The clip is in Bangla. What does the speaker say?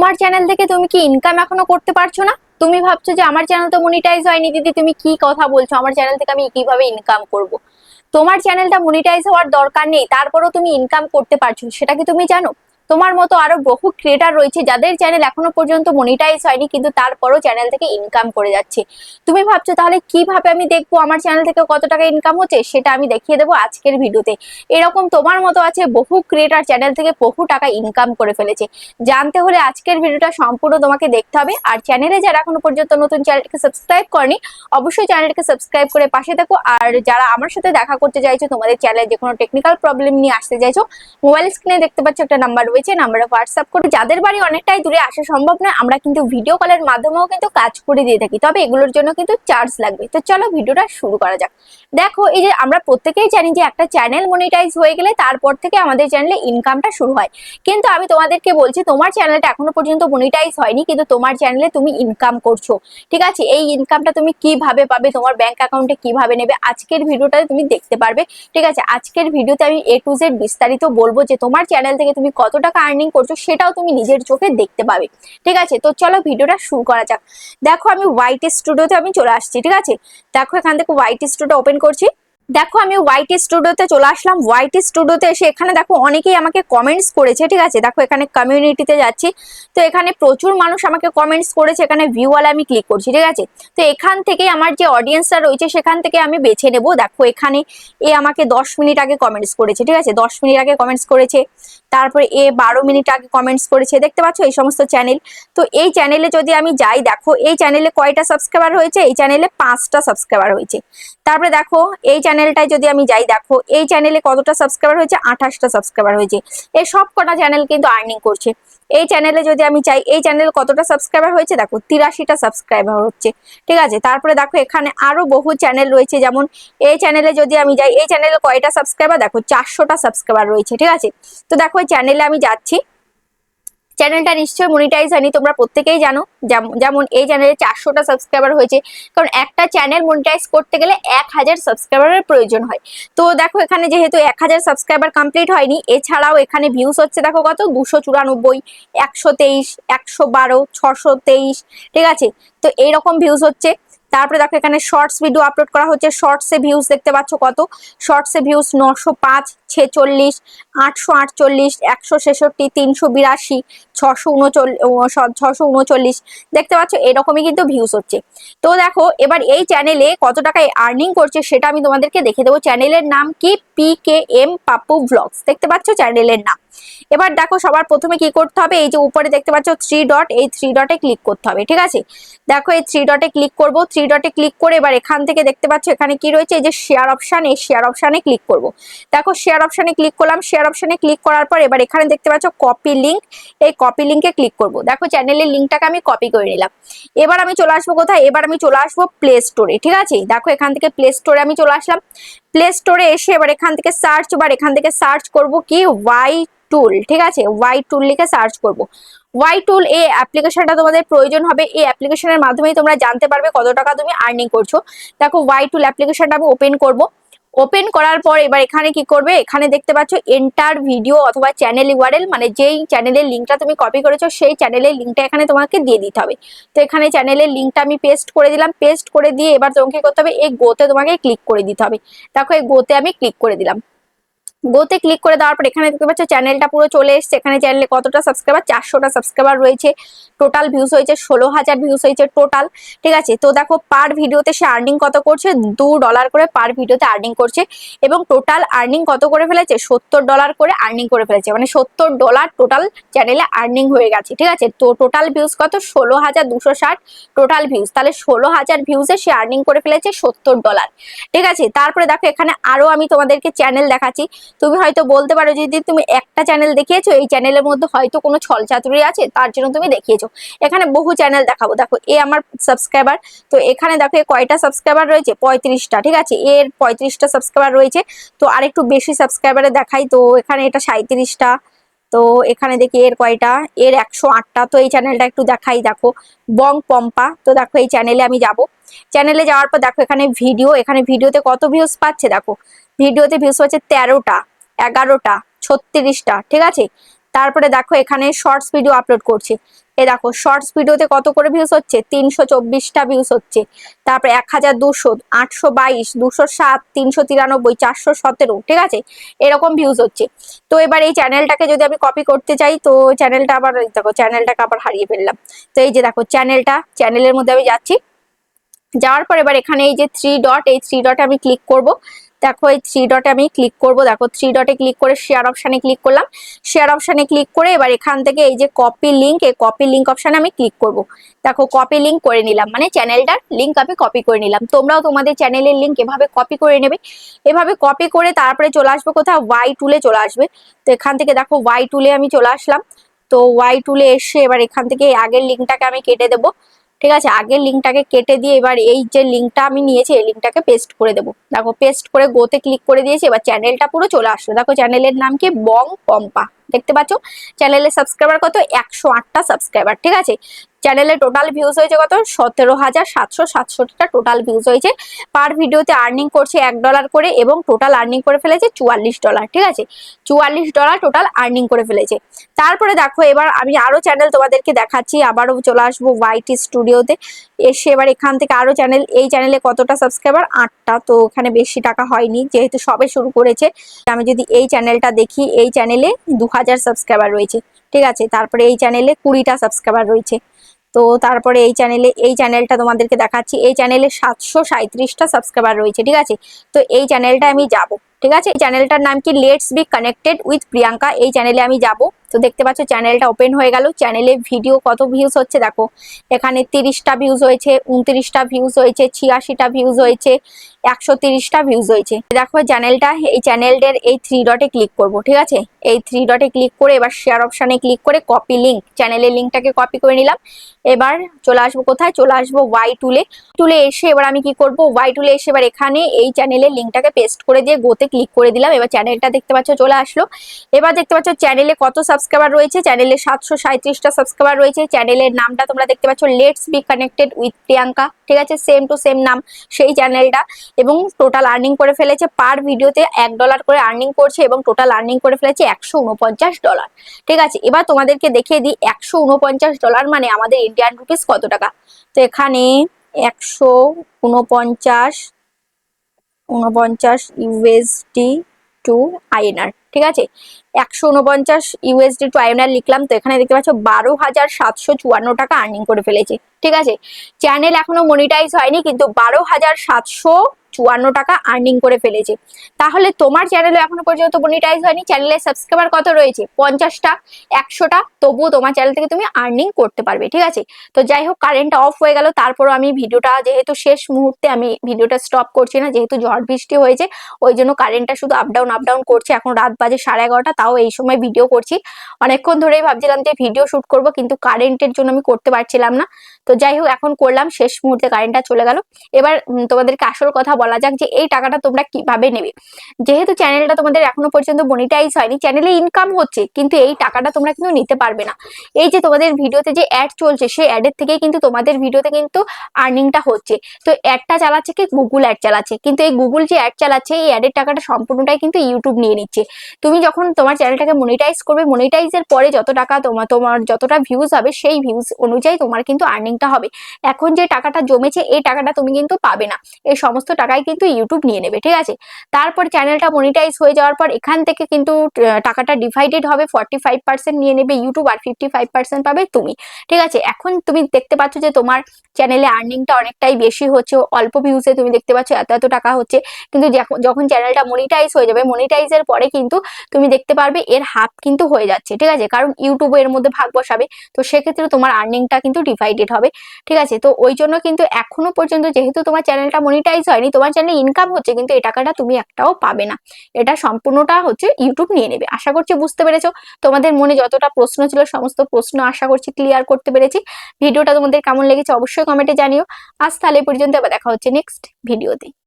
তোমার চ্যানেল থেকে তুমি কি ইনকাম এখনও করতে পারছ না? তুমি ভাবছ যে আমার চ্যানেল তো মনিটাইজ হয়নি, দিদি, তুমি কি কথা বলছো? আমার চ্যানেল থেকে আমি কীভাবে ইনকাম করব? তোমার চ্যানেলটা মনিটাইজ হওয়ার দরকার নেই, তারপরও তুমি ইনকাম করতে পারছ সেটা কি তুমি জানো? তোমার মতো আরও বহু ক্রিয়েটার রয়েছে যাদের চ্যানেল এখনও পর্যন্ত মনিটাইজ হয়নি, কিন্তু তারপরও চ্যানেল থেকে ইনকাম করে যাচ্ছে। তুমি ভাবছ তাহলে কীভাবে আমি দেখব আমার চ্যানেল থেকে কত টাকা ইনকাম হচ্ছে? সেটা আমি দেখিয়ে দেবো আজকের ভিডিওতে। এরকম তোমার মতো আছে বহু ক্রিয়েটার চ্যানেল থেকে বহু টাকা ইনকাম করে ফেলেছে। জানতে হলে আজকের ভিডিওটা সম্পূর্ণ তোমাকে দেখতে হবে। আর চ্যানেলে যারা এখনও পর্যন্ত নতুন চ্যানেলকে সাবস্ক্রাইব করনি, অবশ্যই চ্যানেলকে সাবস্ক্রাইব করে পাশে থাকো। আর যারা আমার সাথে দেখা করতে চাইছো, তোমাদের চ্যানেলে যে কোনো টেকনিক্যাল প্রবলেম নিয়ে আসতে চাইছো মোবাইল স্ক্রিনে দেখতে পাচ্ছ একটা নাম্বার রয়েছে, নাম্বারে হোয়াটসঅ্যাপ করে। যাদের বাড়ি অনেকটাই দূরে, আসা সম্ভব নয়, আমরা কিন্তু ভিডিও কলের মাধ্যমেও কিন্তু কাজ করে দিয়ে থাকি। তবে এগুলোর জন্য কিন্তু চার্জ লাগবে। তো চলো ভিডিওটা শুরু করা যাক। দেখো, এই যে আমরা প্রত্যেকেই জানি যে একটা চ্যানেল মনিটাইজ হয়ে গেলে তারপর থেকে আমাদের চ্যানেলে ইনকামটা শুরু হয়। কিন্তু আমি তোমাদেরকে বলছি, তোমার চ্যানেলটা এখনও পর্যন্ত মনিটাইজ হয়নি, কিন্তু তোমার চ্যানেলে তুমি ইনকাম করছ। ঠিক আছে? এই ইনকামটা তুমি কীভাবে পাবে, তোমার ব্যাংক অ্যাকাউন্টে কীভাবে নেবে, আজকের ভিডিওটাতে তুমি দেখতে পারবে। ঠিক আছে? আজকের ভিডিওতে আমি এ টু জেড বিস্তারিত বলব যে তোমার চ্যানেল থেকে তুমি কত টাকা আর্নিং করছ সেটাও তুমি নিজের চোখে দেখতে পাবে। ঠিক আছে? তো চলো ভিডিওটা শুরু করা যাক। দেখো আমি হোয়াইট স্টুডিওতে আমি চলে আসছি, ঠিক আছে? দেখো এখান থেকে হোয়াইট স্টুডিও ওপেন করছি। দেখো, আমি হোয়াইট স্টুডিওতে চলে আসলাম। হোয়াইট স্টুডিওতে এসে এখানে দেখো, অনেকেই আমাকে কমেন্টস করেছে, ঠিক আছে? দেখো, এখানে কমিউনিটিতে যাচ্ছি। তো এখানে প্রচুর মানুষ আমাকে কমেন্টস করেছে, এখানে ভিউওয়ালা আমি ক্লিক করছি, ঠিক আছে? তো এখান থেকে আমার যে অডিয়েন্সটা রয়েছে, সেখান থেকে আমি বেছে নেব। দেখো, এখানে এ আমাকে দশ মিনিট আগে কমেন্টস করেছে, ঠিক আছে? দশ মিনিট আগে কমেন্টস করেছে, তারপরে এ বারো মিনিট আগে কমেন্টস করেছে, দেখতে পাচ্ছ? এই সমস্ত চ্যানেল তো এই চ্যানেলে যদি আমি যাই, দেখো, এই চ্যানেলে কয়টা সাবস্ক্রাইবার হয়েছে? এই চ্যানেলে পাঁচটা সাবস্ক্রাইবার হয়েছে। তারপরে দেখো, এই চ্যানেলটায় যদি আমি যাই, দেখো, এই চ্যানেলে কতটা সাবস্ক্রাইবার হয়েছে? আঠাশটা সাবস্ক্রাইবার হয়েছে। এই সব কটা চ্যানেল কিন্তু আর্নিং করছে। এই চ্যানেলে যদি আমি চাই, এই চ্যানেলে কতটা সাবস্ক্রাইবার হয়েছে? দেখো, তিরাশিটা সাবস্ক্রাইবার হচ্ছে। ঠিক আছে? তারপরে দেখো, এখানে আরও বহু চ্যানেল রয়েছে। যেমন, এই চ্যানেলে যদি আমি যাই, এই চ্যানেলে কয়টা সাবস্ক্রাইবার দেখো, চারশোটা সাবস্ক্রাইবার রয়েছে। ঠিক আছে? তো দেখো, এই চ্যানেলে আমি যাচ্ছি। চ্যানেলটা নিশ্চয়ই মনিটাইজ হয়নি, তোমরা প্রত্যেকেই জানো। যেমন- এই চ্যানেলে চারশোটা সাবস্ক্রাইবার হয়েছে, কারণ একটা চ্যানেল মনিটাইজ করতে গেলে এক হাজার সাবস্ক্রাইবারের প্রয়োজন হয়। তো দেখো, এখানে যেহেতু এক হাজার সাবস্ক্রাইবার কমপ্লিট হয়নি, এছাড়াও এখানে ভিউস হচ্ছে দেখো কত? দুশো চুরানব্বই, একশো তেইশ, একশো বারো, ছশো তেইশ, ঠিক আছে? তো এইরকম ভিউস হচ্ছে। তারপরে দেখো, এখানে শর্টস ভিডিও আপলোড করা হচ্ছে। শর্টসে ভিউজ দেখতে পাচ্ছ কত? শর্টসে ভিউজ নশো পাঁচ ছেচল্লিশ, আটশো আটচল্লিশ, একশো ছেষট্টি, তিনশো বিরাশি, ছশো উনচল্লিশ ছশো উনচল্লিশ। দেখতে পাচ্ছ, এরকমই কিন্তু ভিউজ হচ্ছে। তো দেখো, এবার এই চ্যানেলে কত টাকায় আর্নিং করছে সেটা আমি তোমাদেরকে দেখে দেবো। চ্যানেলের নাম কি? P K M Papu vlogs দেখতে পাচ্ছ চ্যানেলের নাম। এবার দেখো, সবার প্রথমে কি করতে হবে? এই যে উপরে দেখতে পাচ্ছ থ্রি ডট এই থ্রি ডটে ক্লিক করতে হবে, ঠিক আছে? দেখো, এই থ্রি ডটে ক্লিক করব। থ্রি ডটে ক্লিক করে এবার এখান থেকে দেখতে পাচ্ছ এখানে কি রয়েছে? এই যে শেয়ার অপশন এই শেয়ার অপশনে ক্লিক করব। দেখো শেয়ার অপশনে ক্লিক করলাম। শেয়ার অপশনে ক্লিক করার পর এবার এখানে দেখতে পাচ্ছ কপি লিঙ্ক এই কপি লিঙ্কে ক্লিক করব। দেখো চ্যানেলের লিঙ্কটাকে আমি কপি করে নিলাম। এবার আমি চলে আসব কোথায়? এবার আমি চলে আসব প্লে স্টোরে ঠিক আছে? দেখো এখান থেকে প্লে স্টোরে আমি চলে আসলাম। প্লে স্টোরে এসে এবার এখান থেকে সার্চ এবার এখান থেকে সার্চ করব কি? ওয়াই টুল ঠিক আছে? ওয়াই টুল লিখে সার্চ করব। ওয়াই টুল এই অ্যাপ্লিকেশনটা তোমাদের প্রয়োজন হবে। এই অ্যাপ্লিকেশনের মাধ্যমেই তোমরা জানতে পারবে কত টাকা তুমি আর্নিং করছ। দেখো ওয়াই টুল অ্যাপ্লিকেশনটা আমি ওপেন করব। ওপেন করার পর এবার এখানে কি করবে? এখানে দেখতে পাচ্ছ এন্টার ভিডিও অথবা চ্যানেল ইউআরএল মানে যেই চ্যানেলের লিঙ্কটা তুমি কপি করেছ, সেই চ্যানেলের লিঙ্কটা এখানে তোমাকে দিয়ে দিতে হবে। তো এখানে চ্যানেলের লিঙ্কটা আমি পেস্ট করে দিলাম। পেস্ট করে দিয়ে এবার তোমাকে করতে হবে? এই গোতে তোমাকে ক্লিক করে দিতে হবে। দেখো এই গোতে আমি ক্লিক করে দিলাম। গোতে ক্লিক করে দেওয়ার পর এখানে দেখতে পাচ্ছ চ্যানেলটা পুরো চলে এসছে। এখানে চ্যানেলে কতটা সাবস্ক্রাইবার চারশোটা সাবস্ক্রাইবার রয়েছে। টোটাল ভিউজ হয়েছে ষোলো হাজার ভিউজ হয়েছে টোটাল ঠিক আছে? তো দেখো পার ভিডিওতে সে আর্নিং কত করছে? দু ডলার করে পার ভিডিওতে আর্নিং করছে। এবং টোটাল আর্নিং কত করে ফেলেছে? সত্তর ডলার করে আর্নিং করে ফেলেছে। মানে সত্তর ডলার টোটাল চ্যানেলে আর্নিং হয়ে গেছে। ঠিক আছে? তো টোটাল ভিউজ কত? ষোলো হাজার দুশো ষাট টোটাল ভিউজ তাহলে ষোলো হাজার ভিউজে সে আর্নিং করে ফেলেছে সত্তর ডলার ঠিক আছে? তারপরে দেখো, এখানে আরও আমি তোমাদেরকে চ্যানেল দেখাচ্ছি। তুমি হয়তো বলতে পারো যদি তুমি একটা চ্যানেল দেখিয়েছো, এই চ্যানেলের মধ্যে হয়তো কোনো ছল চাতুরি আছে, তার জন্য তুমি দেখিয়েছো। এখানে বহু চ্যানেল দেখাবো। দেখো, এ আমার সাবস্ক্রাইবার তো এখানে দেখো কয়টা সাবস্ক্রাইবার রয়েছে? পঁয়ত্রিশটা, ঠিক আছে? এর পঁয়ত্রিশটা সাবস্ক্রাইবার রয়েছে, তো আরেকটু বেশি সাবস্ক্রাইবারে দেখাই। তো এখানে এটা সাঁত্রিশটা তো এখানে দেখি এর কয়টা? এর একশো আটটা। তো এই চ্যানেলটা একটু দেখাই, দেখো। বং পম্পা। তো দেখো, এই চ্যানেলে আমি যাব। চ্যানেলে যাওয়ার পর দেখো, এখানে ভিডিও এখানে ভিডিওতে কত ভিউস পাচ্ছে দেখো? ভিডিওতে ভিউজ পাচ্ছে তেরোটা, এগারোটা, ছত্রিশটা, ঠিক আছে? তারপরে দেখো এখানে শর্টস ভিডিও আপলোড করছি। এ দেখো শর্টস ভিডিওতে কত করে ভিউজ হচ্ছে? তিনশো চব্বিশটা ভিউজ হচ্ছে। তারপরে এক হাজার দুশো, আটশো বাইশ, দুশো সাত, তিনশো তিরানব্বই, চারশো সতেরো, ঠিক আছে? এরকম ভিউজ হচ্ছে। তো এবার এই চ্যানেলটাকে যদি আমি কপি করতে চাই, তো চ্যানেলটা আবার দেখো চ্যানেলটাকে আবার হারিয়ে ফেললাম। তো এই যে দেখো চ্যানেলটা চ্যানেলের মধ্যে আমি যাচ্ছি। যাওয়ার পর এবার এখানে এই যে থ্রি ডট এই থ্রি ডটে আমি ক্লিক করব। দেখো এই থ্রি ডটে আমি ক্লিক করব। দেখো থ্রি ডটে ক্লিক করে শেয়ার অপশানে ক্লিক করলাম। শেয়ার অপশানে ক্লিক করে এবার এখান থেকে এই যে কপি লিঙ্ক এই কপি লিঙ্ক অপশানে আমি ক্লিক করব। দেখো কপি লিঙ্ক করে নিলাম। মানে চ্যানেলটার লিঙ্ক আমি কপি করে নিলাম। তোমরাও তোমাদের চ্যানেলের লিঙ্ক এভাবে কপি করে নেবে। এভাবে কপি করে তারপরে চলে আসবে কোথাও ওয়াই টুলে চলে আসবে। তো এখান থেকে দেখো ওয়াই টুলে আমি চলে আসলাম। তো ওয়াই টুলে এসে এবার এখান থেকে আগের লিঙ্কটাকে আমি কেটে দেবো। ঠিক আছে? আগে লিঙ্কটাকে কেটে দিয়ে এবার এই যে লিঙ্কটা আমি নিয়েছি, এই লিঙ্কটাকে পেস্ট করে দেবো। দেখো পেস্ট করে গোতে ক্লিক করে দিয়েছি, এবার চ্যানেলটা পুরো চলে আসলো। দেখো চ্যানেলের নাম কি? বং পম্পা। দেখতে পাচ্ছ? চ্যানেলের সাবস্ক্রাইবার কত? একশো আটটা সাবস্ক্রাইবার ঠিক আছে? চ্যানেলে টোটাল ভিউজ হয়েছে কত? সতেরো হাজার সাতশো সাতষট্টিটা টোটাল ভিউজ হয়েছে। পার ভিডিওতে আর্নিং করছে এক ডলার করে এবং টোটাল আর্নিং করে ফেলেছে চুয়াল্লিশ ডলার ঠিক আছে? চুয়াল্লিশ ডলার টোটাল আর্নিং করে ফেলেছে। তারপরে দেখো, এবার আমি আরও চ্যানেল তোমাদেরকে দেখাচ্ছি। আবারও চলে আসব ওয়াইটি স্টুডিওতে এসে এবার এখান থেকে আরও চ্যানেল এই চ্যানেলে কতটা সাবস্ক্রাইবার আটটা। তো এখানে বেশি টাকা হয়নি, যেহেতু সবে শুরু করেছে। আমি যদি এই চ্যানেলটা দেখি, এই চ্যানেলে দু হাজার সাবস্ক্রাইবার রয়েছে। ঠিক আছে? তারপরে এই চ্যানেলে কুড়িটা সাবস্ক্রাইবার রয়েছে। তো তারপরে এই চ্যানেলে এই চ্যানেলটা তোমাদেরকে দেখাচ্ছি। এই চ্যানেলে সাতশো সাঁত্রিশটা সাবস্ক্রাইবার রয়েছে। ঠিক আছে? তো এই চ্যানেলটা আমি যাব। ঠিক আছে? চ্যানেলটার নাম কি? Let's be connected with Priyanka এই চ্যানেলে আমি যাব। তো দেখতে পাচ্ছ চ্যানেলটা ওপেন হয়ে গেল। চ্যানেলে ভিডিও কত ভিউজ হচ্ছে দেখো। এখানে তিরিশটা ভিউজ হয়েছে, উনত্রিশটা ভিউজ হয়েছে, ছিয়াশিটা ভিউজ হয়েছে, একশো তিরিশটা ভিউজ হয়েছে। দেখো চ্যানেলটা এই চ্যানেলটার এই থ্রি ডটে ক্লিক করব, ঠিক আছে? এই থ্রি ডটে ক্লিক করে এবার শেয়ার অপশানে ক্লিক করে কপি লিঙ্ক চ্যানেলের লিঙ্কটাকে কপি করে নিলাম। এবার চলে আসব কোথায়? চলে আসব ওয়াই টুলে টুলে এসে এবার আমি কি করব? ওয়াই টুলে এসে এবার এখানে এই চ্যানেলের লিঙ্কটাকে পেস্ট করে দিয়ে গোতে ক্লিক করে দিলাম। এবার চ্যানেলটা দেখতে পাচ্ছ চলে আসলো। এবার দেখতে পাচ্ছ চ্যানেলে কত সাবস্ক্রাইবার রয়েছে? চ্যানেলে সাতশো সাঁত্রিশটা সাবস্ক্রাইবার রয়েছে। চ্যানেলের নামটা তোমরা দেখতে পাচ্ছ let's be connected with Priyanka ঠিক আছে? সেম টু সেম নাম সেই চ্যানেলটা এবং টোটাল আর্নিং করে ফেলেছে পার ভিডিওতে এক ডলার করে আর্নিং করছে এবং টোটাল আর্নিং করে ফেলেছে একশো উনপঞ্চাশ ডলার ঠিক আছে? এবার তোমাদেরকে দেখিয়ে দিই একশো উনপঞ্চাশ ডলার মানে আমাদের ইন্ডিয়ান রুপিস কত টাকা? তো এখানে একশো উনপঞ্চাশ উনপঞ্চাশ ইউএসডি টু আইএনআর ঠিক আছে? একশো উনপঞ্চাশ ইউএসডি টু আইএনআর লিখলাম তো এখানে দেখতে পাচ্ছ বারো হাজার সাতশো চুয়ান্ন টাকা আর্নিং করে ফেলেছে, ঠিক আছে? চ্যানেল এখনও মনিটাইজ হয়নি, কিন্তু বারো হাজার সাতশো চুয়ান্ন টাকা আর্নিং করে ফেলেছে। তাহলে তোমার চ্যানেলে এখনও পর্যন্ত মনিটাইজ হয়নি চ্যানেলের সাবস্ক্রাইবার কত রয়েছে? পঞ্চাশটা, একশোটা, তবুও তোমার চ্যানেল থেকে তুমি আর্নিং করতে পারবে, ঠিক আছে? তো যাই হোক কারেন্টটা অফ হয়ে গেল, তারপরও আমি ভিডিওটা যেহেতু শেষ মুহূর্তে আমি ভিডিওটা স্টপ করছি না, যেহেতু ঝড় বৃষ্টি হয়েছে, ওই জন্য কারেন্টটা শুধু আপ ডাউন করছে, এখন রাত বাজে সাড়ে এগারোটা, তাও এই সময় ভিডিও করছি। অনেকক্ষণ ধরেই ভাবছিলাম যে ভিডিও শুট করব, কিন্তু কারেন্টের জন্য আমি করতে পারছিলাম না। তো যাই হোক, এখন করলাম, শেষ মুহূর্তে কারেন্টটা চলে গেল। এবার তোমাদেরকে আসল কথা বলা যাক যে এই টাকাটা তোমরা কীভাবে নেবে। যেহেতু চ্যানেলটা তোমাদের এখনও পর্যন্ত মনিটাইজ হয়নি চ্যানেলে ইনকাম হচ্ছে, কিন্তু এই টাকাটা তোমরা কিন্তু নিতে পারবে না। এই যে তোমাদের ভিডিওতে যে অ্যাড চলছে সেই অ্যাডের থেকে কিন্তু তোমাদের ভিডিওতে কিন্তু আর্নিংটা হচ্ছে। তো অ্যাডটা চালাচ্ছে কি? গুগল অ্যাড চালাচ্ছে। কিন্তু এই গুগল যে অ্যাড চালাচ্ছে, এই অ্যাডের টাকাটা সম্পূর্ণটাই কিন্তু ইউটিউব নিয়ে নিচ্ছে। তুমি যখন তোমার চ্যানেলটাকে মনিটাইজ করবে মনিটাইজের পরে যত টাকা তোমার তোমার যতটা ভিউজ হবে, সেই ভিউজ অনুযায়ী তোমার কিন্তু আর্নিংটা হবে। এখন যে টাকাটা জমেছে, এই টাকাটা তুমি কিন্তু পাবে না। এই সমস্ত টাকাই কিন্তু ইউটিউব নিয়ে নেবে, ঠিক আছে? তারপর চ্যানেলটা মনিটাইজ হয়ে যাওয়ার পর এখান থেকে কিন্তু টাকাটা ডিভাইডেড হবে ফর্টি ফাইভ পার্সেন্ট নিয়ে নেবে ইউটিউব আর ফিফটি ফাইভ পাবে তুমি, ঠিক আছে? এখন তুমি দেখতে পাচ্ছ যে তোমার চ্যানেলে আর্নিংটা অনেকটাই বেশি হচ্ছে, অল্প ভিউজে তুমি দেখতে পাচ্ছ এত এত টাকা হচ্ছে। কিন্তু যখন চ্যানেলটা মনিটাইজ হয়ে যাবে মনিটাইজের পরে কিন্তু তুমি দেখতে পারবে এর হাফ কিন্তু হয়ে যাচ্ছে, ঠিক আছে? কারণ ইউটিউব এর মধ্যে ভাগ বসাবে, তো সেক্ষেত্রে তোমার আর্নিংটা কিন্তু ডিভাইডেড হবে। ঠিক আছে? তো ওই জন্য কিন্তু এখনও পর্যন্ত যেহেতু তোমার চ্যানেলটা মনিটাইজ হয়নি, তোমার চ্যানেল ইনকাম হচ্ছে, কিন্তু এই টাকাটা তুমি একটাও পাবে না। এটা সম্পূর্ণটা হচ্ছে ইউটিউব নিয়ে নেবে। আশা করছি বুঝতে পেরেছ। তোমাদের মনে যতটা প্রশ্ন ছিল, সমস্ত প্রশ্ন আশা করছি ক্লিয়ার করতে পেরেছি। ভিডিওটা তোমাদের কেমন লেগেছে অবশ্যই কমেন্টে জানিও। আজ তাহলে পর্যন্ত আবার দেখা হচ্ছে নেক্সট ভিডিওতে